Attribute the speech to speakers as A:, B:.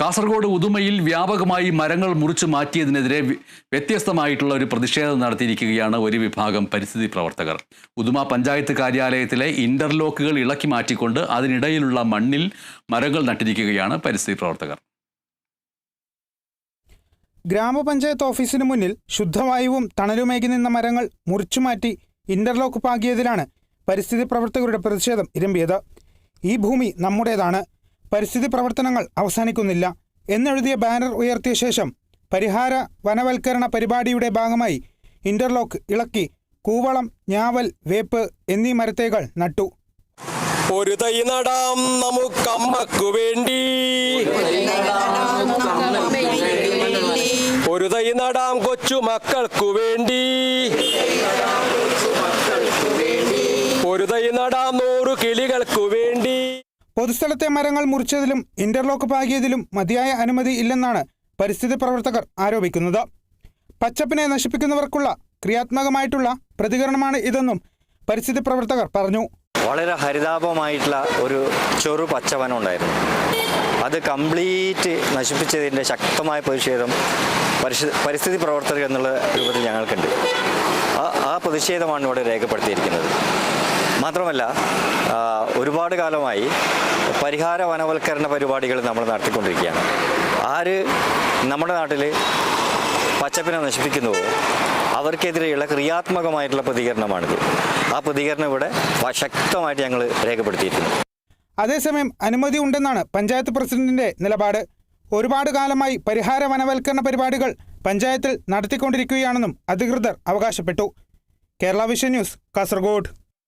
A: കാസർഗോഡ് ഉദുമയിൽ വ്യാപകമായി മരങ്ങൾ മുറിച്ചു മാറ്റിയതിനെതിരെ വ്യത്യസ്തമായിട്ടുള്ള ഒരു പ്രതിഷേധം നടത്തിയിരിക്കുകയാണ് ഒരു വിഭാഗം പരിസ്ഥിതി പ്രവർത്തകർ. ഉദുമ പഞ്ചായത്ത് കാര്യാലയത്തിലെ ഇന്റർലോക്കുകൾ ഇളക്കി മാറ്റിക്കൊണ്ട് അതിനിടയിലുള്ള മണ്ണിൽ മരങ്ങൾ നട്ടിരിക്കുകയാണ് പരിസ്ഥിതി പ്രവർത്തകർ.
B: ഗ്രാമപഞ്ചായത്ത് ഓഫീസിന് മുന്നിൽ ശുദ്ധവായുവും തണലുമേകി നിന്ന മരങ്ങൾ മുറിച്ചുമാറ്റി ഇന്റർലോക്ക് പാകിയതിലാണ് പരിസ്ഥിതി പ്രവർത്തകരുടെ പ്രതിഷേധം ഇരമ്പിയത്. ഈ ഭൂമി നമ്മുടേതാണ്. പരിസ്ഥിതി പ്രവർത്തനങ്ങൾ അവസാനിക്കുന്നില്ല എന്നെഴുതിയ ബാനർ ഉയർത്തിയ ശേഷം പരിഹാര വനവൽക്കരണ പരിപാടിയുടെ ഭാഗമായി ഇന്റർലോക്ക് ഇളക്കി കൂവളം ഞാവൽ വേപ്പ് എന്നീ മരത്തേകൾ നട്ടു.
C: ഒരു തൈ നടാം നമുക്കമ്മക്കു വേണ്ടി. ഒരു തൈ നടാം കൊച്ചു മക്കൾക്കു വേണ്ടി. ഒരു തൈ നടാം നൂറു കിളികൾക്കു വേണ്ടി.
B: പൊതുസ്ഥലത്തെ മരങ്ങൾ മുറിച്ചതിലും ഇന്റർലോക്ക് പാകിയതിലും മതിയായ അനുമതി ഇല്ലെന്നാണ് പരിസ്ഥിതി പ്രവർത്തകർ ആരോപിക്കുന്നത്. പച്ചപ്പിനെ നശിപ്പിക്കുന്നവർക്കുള്ള ക്രിയാത്മകമായിട്ടുള്ള പ്രതികരണമാണ് ഇതെന്നും പരിസ്ഥിതി പ്രവർത്തകർ പറഞ്ഞു.
D: വളരെ ഹരിതാപമായിട്ടുള്ള ഒരു ചെറു പച്ചവനം ഉണ്ടായിരുന്നു അത് കംപ്ലീറ്റ് നശിപ്പിച്ചതിന്റെ ശക്തമായ പ്രതിഷേധം പരിസ്ഥി പരിസ്ഥിതി പ്രവർത്തകർ എന്നുള്ള രൂപത്തിൽ ഞങ്ങൾക്കുണ്ട്. ആ ആ പ്രതിഷേധമാണ് ഇവിടെ രേഖപ്പെടുത്തിയിരിക്കുന്നത്. മാത്രമല്ല ഒരുപാട് കാലമായി പരിഹാര വനവൽക്കരണ പരിപാടികൾ നമ്മൾ നടത്തിക്കൊണ്ടിരിക്കുകയാണ്. ആര് നമ്മുടെ നാട്ടിൽ പച്ചപ്പിനെ നശിപ്പിക്കുന്നുവോ അവർക്കെതിരെയുള്ള ക്രിയാത്മകമായിട്ടുള്ള പ്രതികരണമാണിത്. ആ പ്രതികരണം ഇവിടെ ശക്തമായിട്ട് ഞങ്ങൾ രേഖപ്പെടുത്തിയിട്ടുണ്ട്.
B: അതേസമയം അനുമതി ഉണ്ടെന്നാണ് പഞ്ചായത്ത് പ്രസിഡന്റിന്റെ നിലപാട്. ഒരുപാട് കാലമായി പരിഹാര വനവൽക്കരണ പരിപാടികൾ പഞ്ചായത്തിൽ നടത്തിക്കൊണ്ടിരിക്കുകയാണെന്നും അധികൃതർ അവകാശപ്പെട്ടു. Kerala Vision News Kasaragod.